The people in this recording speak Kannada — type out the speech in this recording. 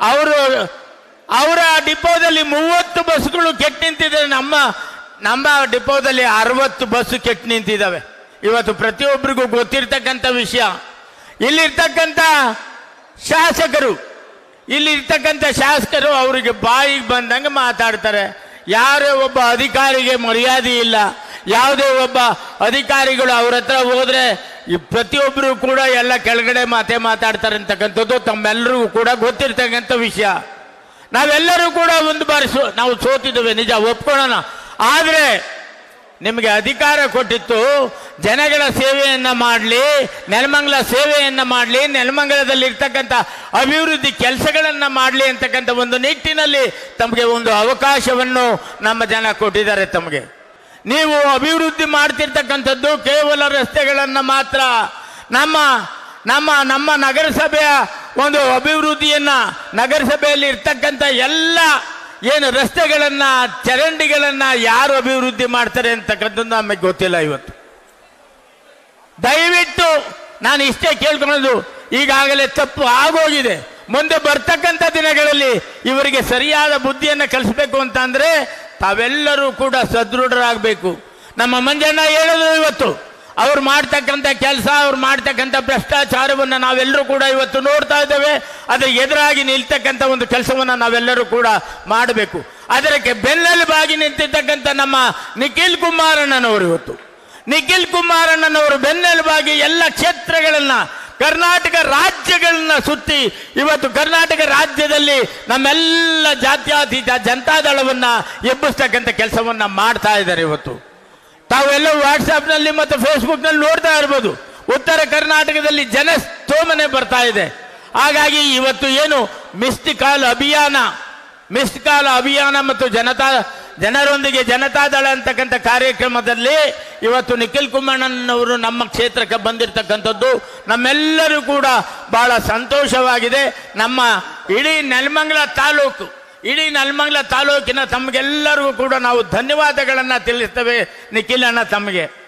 ಅವರು, ಅವರ ಡಿಪೋದಲ್ಲಿ ಮೂವತ್ತು ಬಸ್ಗಳು ಕೆಟ್ಟು ನಿಂತಿದೆ ನಮ್ಮ ನಮ್ಮ ಡಿಪೋದಲ್ಲಿ ಅರವತ್ತು ಬಸ್ ಕೆಟ್ಟು ನಿಂತಿದ್ದಾವೆ. ಇವತ್ತು ಪ್ರತಿಯೊಬ್ಬರಿಗೂ ಗೊತ್ತಿರ್ತಕ್ಕಂಥ ವಿಷಯ. ಇಲ್ಲಿರ್ತಕ್ಕಂಥ ಶಾಸಕರು ಇಲ್ಲಿರ್ತಕ್ಕಂಥ ಶಾಸಕರು ಅವರಿಗೆ ಬಾಯಿಗೆ ಬಂದಂಗೆ ಮಾತಾಡ್ತಾರೆ. ಯಾರೇ ಒಬ್ಬ ಅಧಿಕಾರಿಗೆ ಮರ್ಯಾದೆ ಇಲ್ಲ. ಯಾವುದೇ ಒಬ್ಬ ಅಧಿಕಾರಿಗಳು ಅವ್ರ ಹತ್ರ ಹೋದ್ರೆ ಈ ಪ್ರತಿಯೊಬ್ಬರು ಕೂಡ ಎಲ್ಲ ಕೆಳಗಡೆ ಮಾತೇ ಮಾತಾಡ್ತಾರೆ ಅಂತಕ್ಕಂಥದ್ದು ತಮ್ಮೆಲ್ಲರಿಗೂ ಕೂಡ ಗೊತ್ತಿರ್ತಕ್ಕಂಥ ವಿಷಯ. ನಾವೆಲ್ಲರೂ ಕೂಡ ಒಂದು ಬಾರಿ ಸೋ, ನಾವು ಸೋತಿದ್ದೇವೆ, ನಿಜ ಒಪ್ಕೊಳ್ಳೋಣ. ಆದರೆ ನಿಮಗೆ ಅಧಿಕಾರ ಕೊಟ್ಟಿತ್ತು, ಜನಗಳ ಸೇವೆಯನ್ನು ಮಾಡಲಿ, ನೆಲಮಂಗಲ ಸೇವೆಯನ್ನು ಮಾಡಲಿ, ನೆಲಮಂಗಲದಲ್ಲಿ ಇರ್ತಕ್ಕಂಥ ಅಭಿವೃದ್ಧಿ ಕೆಲಸಗಳನ್ನು ಮಾಡಲಿ ಅಂತಕ್ಕಂಥ ಒಂದು ನಿಟ್ಟಿನಲ್ಲಿ ತಮಗೆ ಒಂದು ಅವಕಾಶವನ್ನು ನಮ್ಮ ಜನ ಕೊಟ್ಟಿದ್ದಾರೆ ತಮಗೆ. ನೀವು ಅಭಿವೃದ್ಧಿ ಮಾಡ್ತಿರ್ತಕ್ಕಂಥದ್ದು ಕೇವಲ ರಸ್ತೆಗಳನ್ನು ಮಾತ್ರ. ನಮ್ಮ ನಮ್ಮ ನಮ್ಮ ನಗರಸಭೆಯ ಒಂದು ಅಭಿವೃದ್ಧಿಯನ್ನು ನಗರಸಭೆಯಲ್ಲಿ ಇರ್ತಕ್ಕಂಥ ಎಲ್ಲ ಏನು ರಸ್ತೆಗಳನ್ನು, ಚರಂಡಿಗಳನ್ನು ಯಾರು ಅಭಿವೃದ್ಧಿ ಮಾಡ್ತಾರೆ ಅಂತಕ್ಕಂಥದ್ದು ನಮಗೆ ಗೊತ್ತಿಲ್ಲ ಇವತ್ತು. ದಯವಿಟ್ಟು ನಾನು ಇಷ್ಟೇ ಕೇಳ್ಕೊಳ್ಳೋದು, ಈಗಾಗಲೇ ತಪ್ಪು ಆಗೋಗಿದೆ. ಮುಂದೆ ಬರ್ತಕ್ಕಂಥ ದಿನಗಳಲ್ಲಿ ಇವರಿಗೆ ಸರಿಯಾದ ಬುದ್ಧಿಯನ್ನು ಕಲಿಸ್ಬೇಕು ಅಂತ ಅಂದ್ರೆ ತಾವೆಲ್ಲರೂ ಕೂಡ ಸದೃಢರಾಗಬೇಕು. ನಮ್ಮ ಮಂಜಣ್ಣ ಹೇಳಿದ್ರು ಇವತ್ತು, ಅವ್ರು ಮಾಡ್ತಕ್ಕಂಥ ಕೆಲಸ, ಅವ್ರು ಮಾಡ್ತಕ್ಕಂಥ ಭ್ರಷ್ಟಾಚಾರವನ್ನು ನಾವೆಲ್ಲರೂ ಕೂಡ ಇವತ್ತು ನೋಡ್ತಾ ಇದ್ದೇವೆ. ಅದರ ಎದುರಾಗಿ ನಿಲ್ತಕ್ಕಂಥ ಒಂದು ಕೆಲಸವನ್ನು ನಾವೆಲ್ಲರೂ ಕೂಡ ಮಾಡಬೇಕು. ಅದಕ್ಕೆ ಬೆನ್ನೆಲುಬಾಗಿ ನಿಂತಿರ್ತಕ್ಕಂಥ ನಮ್ಮ ನಿಖಿಲ್ ಕುಮಾರಣ್ಣನವರು ಇವತ್ತು. ನಿಖಿಲ್ ಕುಮಾರಣ್ಣನವರು ಬೆನ್ನೆಲುಬಾಗಿ ಎಲ್ಲ ಕ್ಷೇತ್ರಗಳನ್ನ, ಕರ್ನಾಟಕ ರಾಜ್ಯಗಳನ್ನ ಸುತ್ತಿ ಇವತ್ತು ಕರ್ನಾಟಕ ರಾಜ್ಯದಲ್ಲಿ ನಮ್ಮೆಲ್ಲ ಜಾತ್ಯಾತೀತ ಜನತಾದಳವನ್ನ ಎಬ್ಬಿಸ್ತಕ್ಕಂಥ ಕೆಲಸವನ್ನ ಮಾಡ್ತಾ ಇದ್ದಾರೆ ಇವತ್ತು. ತಾವೆಲ್ಲ ವಾಟ್ಸಾಪ್ನಲ್ಲಿ ಮತ್ತು ಫೇಸ್ಬುಕ್ನಲ್ಲಿ ನೋಡ್ತಾ ಇರ್ಬೋದು. ಉತ್ತರ ಕರ್ನಾಟಕದಲ್ಲಿ ಜನ ಸ್ತೋಮನೆ ಬರ್ತಾ ಇದೆ. ಹಾಗಾಗಿ ಇವತ್ತು ಏನು ಮಿಸ್ಡ್ ಕಾಲ್ ಅಭಿಯಾನ, ಮಿಸ್ಡ್ ಕಾಲ್ ಅಭಿಯಾನ ಮತ್ತು ಜನತಾ ಜನರೊಂದಿಗೆ ಜನತಾದಳ ಅಂತಕ್ಕಂಥ ಕಾರ್ಯಕ್ರಮದಲ್ಲಿ ಇವತ್ತು ನಿಖಿಲ್ ಕುಮಾರಣ್ಣನವರು ನಮ್ಮ ಕ್ಷೇತ್ರಕ್ಕೆ ಬಂದಿರತಕ್ಕಂಥದ್ದು. ನಮ್ಮೆಲ್ಲರೂ ಕೂಡ ಬಹಳ ಸಂತೋಷವಾಗಿದೆ. ನಮ್ಮ ಇಡೀ ನೆಲಮಂಗಲ ತಾಲೂಕು, ಇಡೀ ನೆಲಮಂಗಲ ತಾಲೂಕಿನ ತಮಗೆಲ್ಲರಿಗೂ ಕೂಡ ನಾವು ಧನ್ಯವಾದಗಳನ್ನು ತಿಳಿಸ್ತೇವೆ ನಿಖಿಲ್ ಅಣ್ಣ ತಮಗೆ.